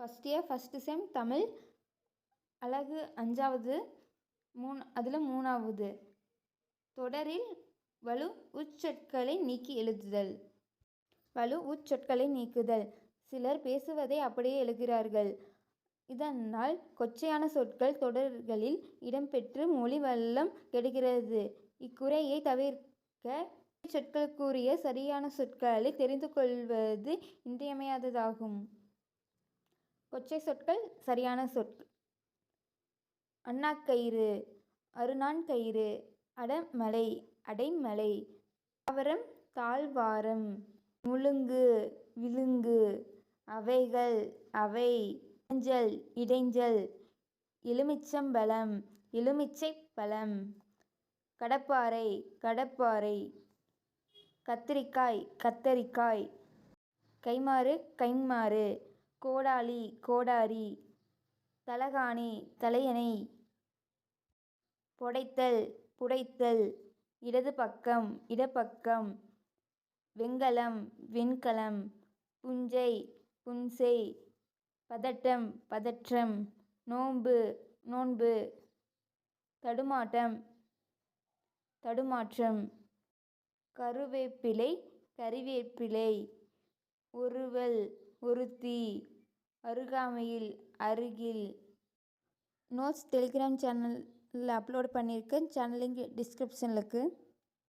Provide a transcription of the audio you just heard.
First year first sem Tamil அலகு அஞ்சாவது மூணு அதில் மூணாவது. தொடரில் வலு உச்சொற்களை நீக்கி எழுதுதல். வலு உச்சொற்களை நீக்குதல். சிலர் பேசுவதை அப்படியே எழுகிறார்கள் இதனால் கொச்சையான சொற்கள் தொடர்களில் இடம்பெற்று மொழி வல்லம் கெடுகிறது. இக்குறையை தவிர்க்க சொற்களுக்குரிய சரியான சொற்களை தெரிந்து கொள்வது இன்றியமையாததாகும். கொச்சை சொற்கள் சரியான சொற்கள். அண்ணாக்கயிறு அறுநான்கயிறு அடமலை அடைமலை தாவரம் தாழ்வாரம் முழுங்கு விழுங்கு அவைகள் அவை இடைஞ்சல் இடைஞ்சல் எலுமிச்சம்பழம் எலுமிச்சை பழம் கடப்பாரை கடப்பாறை கத்திரிக்காய் கத்தரிக்காய் கைமாறு கைம்மாறு கோடாலி கோடாரி தலகாணி தலையணை புடைத்தல் புடைத்தல் இடது பக்கம் இடப்பக்கம் வெண்கலம் வெண்கலம் புஞ்சை புன்செய் பதட்டம் பதற்றம் நோன்பு நோன்பு தடுமாட்டம் தடுமாற்றம் கருவேப்பிலை கறிவேப்பிலை ஒருவல் ஒருத்தி. அருகாமையில் அருகில். நோட்ஸ் டெலிகிராம் சேனலில் அப்லோட் பண்ணியிருக்கேன். சேனல் லிங்க் டிஸ்கிரிப்ஷனில் இருக்குது